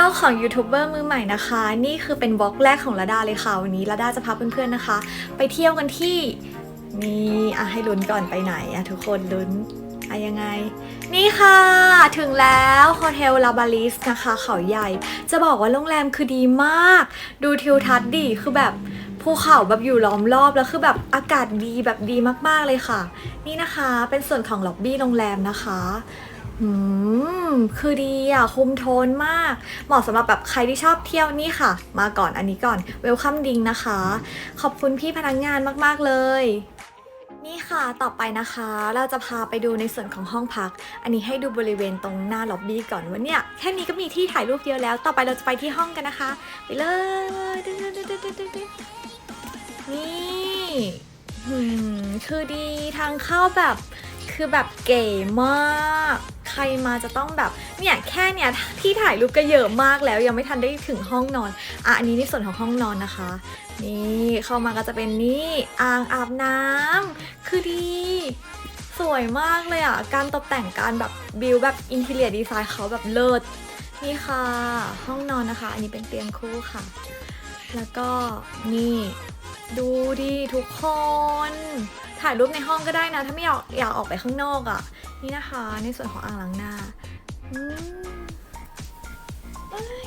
ลกของยูทูบเบอร์มือใหม่นะคะ นี่คือเป็นบล็อกแรกของระดาเลยค่ะ วันนี้ระดาจะพาเพื่อนๆนะคะ ไปเที่ยวกันที่นี่อะให้ลุ้นก่อนไปไหนอะทุกคนลุ้นอะยังไง นี่ค่ะ ถึงแล้วโฮเทลลาบาลิสนะคะ เขาใหญ่ จะบอกว่าโรงแรมคือดีมาก ดูทิวทัศน์ดีคือแบบภูเขาแบบอยู่ล้อมรอบแล้วคือแบบอากาศดีแบบดีมากๆเลยค่ะ นี่นะคะเป็นส่วนของล็อบบี้โรงแรมนะคะ อืม คือดีอะ คุมโทนมาก เหมาะสำหรับแบบใครที่ชอบเที่ยวนี่ค่ะ มาก่อนอันนี้ก่อน เวลคัมดิงนะคะ ขอบคุณพี่พนักงานมาก ๆ เลย นี่ค่ะ ต่อไปนะคะ เราจะพาไปดูในส่วนของห้องพัก อันนี้ให้ดูบริเวณตรงหน้าล็อบบี้ก่อนว่าเนี่ย แค่นี้ก็มีที่ถ่ายรูปเยอะแล้ว ต่อไปเราจะไปที่ห้องกันนะคะ ไปเลย นี่คือดีทางเข้าแบบ คือแบบเก๋มาก ใครมาจะต้องแบบเนี่ยแค่เนี่ยที่ถ่ายรูปก็เยอะมากแล้วยังไม่ทันได้ถึงห้องนอนอะอันนี้ในส่วนของห้องนอนนะคะ นี่เข้ามาก็จะเป็นนี่อ่างอาบน้ำคือดีสวยมากเลยอะการตกแต่งการแบบบิวแบบอินเท i รียดีไซน์เขาแบบเลิศนี่ค่ะ ห้องนอนนะคะ อันนี้เป็นเตียงคู่ค่ะ แล้วก็นี่ ดูดิทุกคน ถ่ายรูปในห้องก็ได้นะ ถ้าไม่อยากอยากออกไปข้างนอกอะ่ะ นี่นะคะ ในส่วนของอ่างล้างหน้า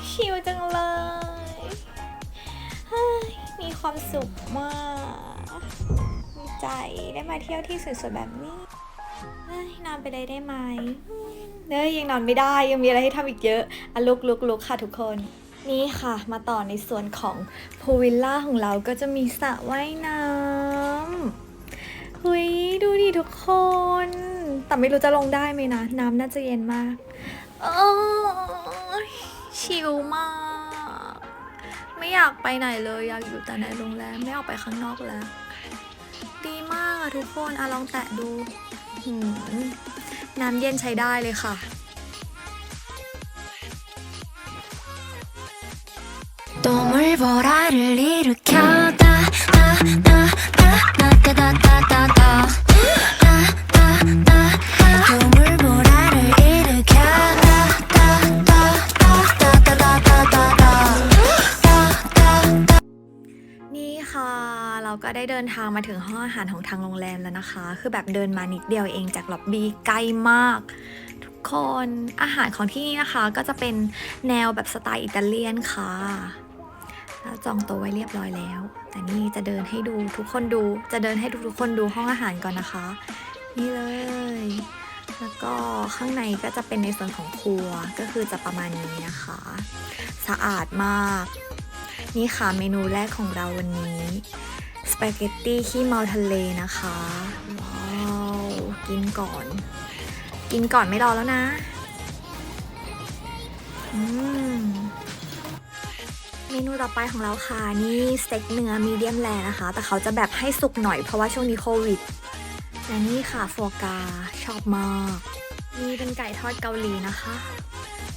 ชิลจังเลย มีความสุขมากดีใจได้มาเที่ยวที่สวยๆแบบนี้นอนไปเลยได้ไหมอืมเนยยังนอนไม่ได้ยังมีอะไรให้ทำอีกเยอะอะลุกลุกลุกค่ะทุกคน นี่ค่ะมาต่อในส่วนของพูลวิลล่าของเราก็จะมีสระว่ายน้ำเฮ้ยดูดิทุกคน แต่ไม่รู้จะลงได้ไหมนะ น้ำน่าจะเย็นมากโอ้ชิลมาก ไม่อยากไปไหนเลยอยากอยู่แต่ในโรงแรมไม่ออกไปข้างนอกแล้ว ดีมากอะทุกคนอะลองแตะดูน้ำเย็นใช้ได้เลยค่ะ 를 일으켜 따따따따따따따따따따 따따따 นี่ค่ะ เราก็ได้เดินทางมาถึงห้องอาหารของทางโรงแรมแล้วนะคะ คือแบบเดินมานิดเดียวเองจากล็อบบี้ใกล้มาก ทุกคนอาหารของที่นี่นะคะ ก็จะเป็นแนวแบบสไตล์อิตาเลียนค่ะ แล้วจองโต๊ะไว้เรียบร้อยแล้ว แต่นี่จะเดินให้ดูทุกคนดู จะเดินให้ทุกๆคนดูห้องอาหารก่อนนะคะ นี่เลย แล้วก็ข้างในก็จะเป็นในส่วนของครัวก็คือจะประมาณนี้นะคะ สะอาดมาก นี่ค่ะเมนูแรกของเราวันนี้สปาเกตตี้ขี้เมาทะเลนะคะว้าวกินก่อน กินก่อนไม่รอแล้วนะ อืม เมนูต่อไปของเราค่ะนี่สเต็กเนื้อมีเดียมแรนะคะ แต่เขาจะแบบให้สุกหน่อยเพราะว่าช่วงนี้โควิดและนี่ค่ะโฟกาชอบมากนี่เป็นไก่ทอดเกาหลีนะคะ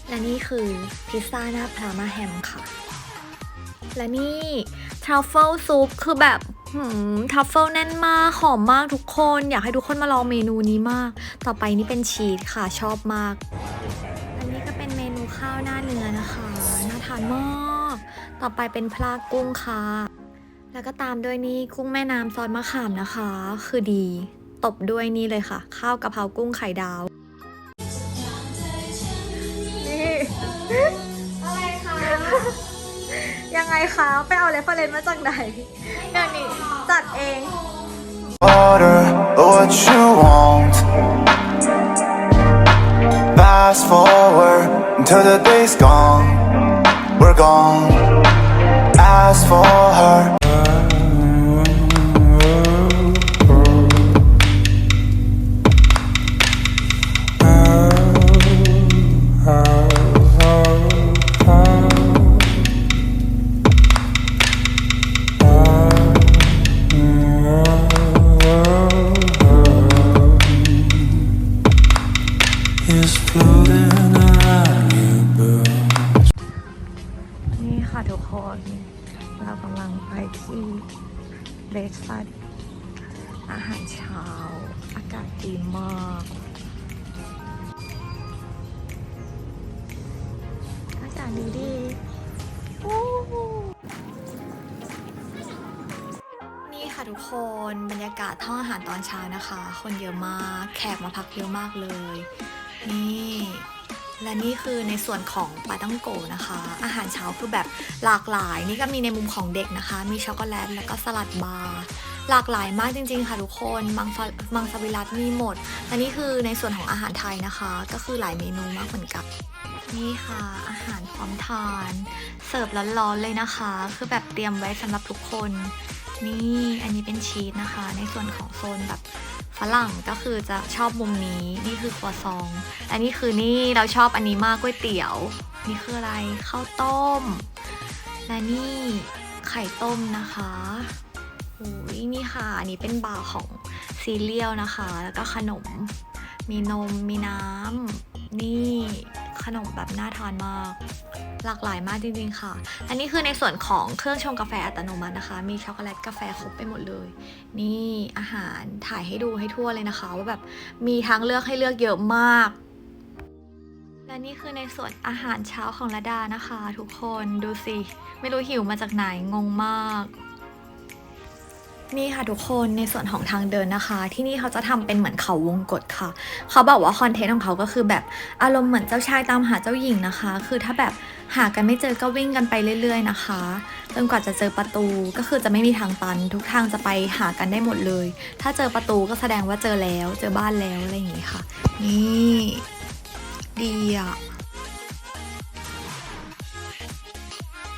และนี่คือพิซซ่าหน้าพรามาแฮมค่ะ และนี่ทรัฟเฟิลซุปคือแบบทรัฟเฟิลแน่นมากหอมมากทุกคน อยากให้ทุกคนมาลองเมนูนี้มาก ต่อไปนี่เป็นชีสค่ะชอบมาก อันนี้ก็เป็นเมนูข้าวหน้าเนื้อนะคะ น่าทานมาก ต่อไปเป็นพลากุ้งค่ะ แล้วก็ตามด้วยนี่กุ้งแม่น้ำซอสมะขามนะคะ คือดี ตบด้วยนี่เลยค่ะ ข้าวกะเพรากุ้งไข่ดาวนี่อะไรคะ ยังไงคะ ไปเอาเรฟเฟอเรนซ์มาจากไหนเนี่ยนี่จัดเอง Order what you want. Fast forward until the day's gone. We're gone. Ask for her. is floating around you, นี่ ค่ะทุกคน เรากำลังไปที่เบสฟัดอาหารเช้า อากาศดีมากดูดิโอ้นี่ค่ะทุกคนบรรยากาศท้องอาหารตอนเช้านะคะ คนเยอะมาก แขกมาพักเยอะมากเลย นี่ และนี่คือในส่วนของปาตั้งโกนะคะ อาหารเช้าคือแบบหลากหลาย นี่ก็มีในมุมของเด็กนะคะ มีช็อกโกแลตแล้วก็สลัดบาร์หลากหลายมากจริงๆค่ะทุกคนมังสวิมังสวิรัตมีหมดและนี่คือในส่วนของอาหารไทยนะคะ ก็คือหลายเมนูมากเหมือนกันนี่ค่ะ อาหารพร้อมทาน เสิร์ฟร้อนๆเลยนะคะ คือแบบเตรียมไว้สำหรับทุกคน นี่อันนี้เป็นชีสนะคะ ในส่วนของโซนแบบฝรั่งก็คือจะชอบมุมนี้นี่คือครัวซอง อันนี้คือนี่เราชอบอันนี้มากก๋วยเตี๋ยว นี่คืออะไรข้าวต้ม และนี่ไข่ต้มนะคะโอ้ยนี่ค่ะอันนี้เป็นบาร์ของซีเรียลนะคะ แล้วก็ขนม มีนมมีน้ำนี่ขนมแบบน่าทานมาก หลากหลายมากจริงๆค่ะ อันนี้คือในส่วนของเครื่องชงกาแฟอัตโนมัตินะคะ มีช็อกโกแลตกาแฟครบไปหมดเลย นี่อาหารถ่ายให้ดูให้ทั่วเลยนะคะว่าแบบมีทางเลือกให้เลือกเยอะมาก และนี่คือในส่วนอาหารเช้าของระดานะคะ ทุกคนดูสิไม่รู้หิวมาจากไหนงงมากนี่ค่ะทุกคนในส่วนของทางเดินนะคะ ที่นี่เขาจะทำเป็นเหมือนเขาวงกตค่ะ เขาบอกว่าคอนเทนต์ของเขาก็คือแบบอารมณ์เหมือนเจ้าชายตามหาเจ้าหญิงนะคะ คือถ้าแบบ หากันไม่เจอก็วิ่งกันไปเรื่อย ๆ นะคะจนกว่าจะเจอประตูก็คือจะไม่มีทางตัน ทุกทางจะไปหากันได้หมดเลย ถ้าเจอประตูก็แสดงว่าเจอแล้ว เจอบ้านแล้วอะไรอย่างงี้ค่ะ นี่ดีอะ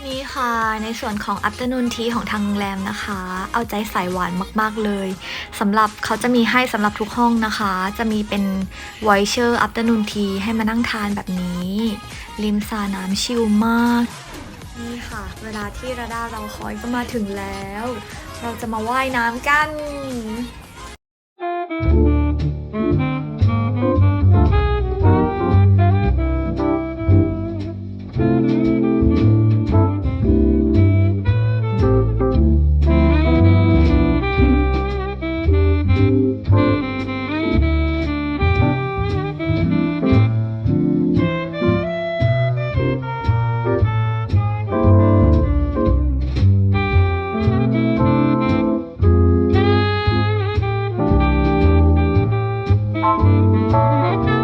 นี่ค่ะในส่วนของ afternoon tea ของทางโรงแรมนะคะ เอาใจใส่หวานมาก ๆ เลยสำหรับเขาจะมีให้สำหรับทุกห้องนะคะ จะมีเป็น voucher afternoon tea ให้มานั่งทานแบบนี้ ริมสาน้ำชิลมาก นี่ค่ะ เวลาที่ระดาเราคอยก็มาถึงแล้ว เราจะมาว่ายน้ำกัน อ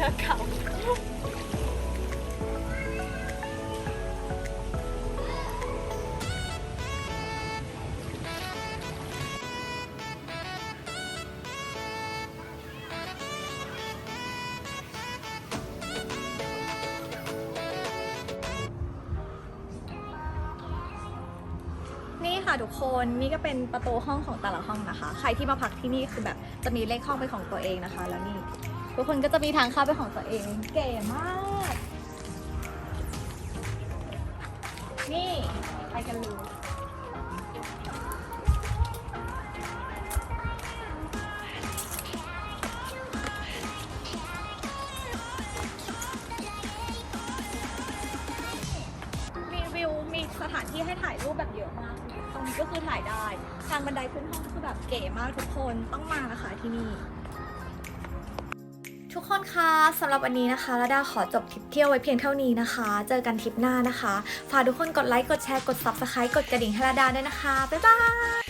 รือเก่านี่ค่ะทุกคนนี่ก็เป็นประตูห้องของแต่ละห้องนะคะ ใครที่มาพักที่นี่คือแบบจะมีเลขห้องเป็นของตัวเองนะคะ แล้วนี่ ทุกคนก็จะมีทางเข้าเป็นของตัวเอง เก๋มาก นี่ไปกันเลยมีวิวมีสถานที่ให้ถ่ายรูปแบบเยอะมาก ตรงนี้ก็คือถ่ายได้ ทางบันไดขึ้นห้องคือแบบเก๋มากทุกคน ต้องมานะคะที่นี่ ทุกคนคะสำหรับวันนี้นะคะระดาขอจบทริปเที่ยวไว้เพียงเท่านี้นะคะ เจอกันทริปหน้านะคะ ฝากทุกคนกดไลค์ กดแชร์ กด subscribe กดกระดิ่งให้ระดาด้วยนะคะ บ๊ายบาย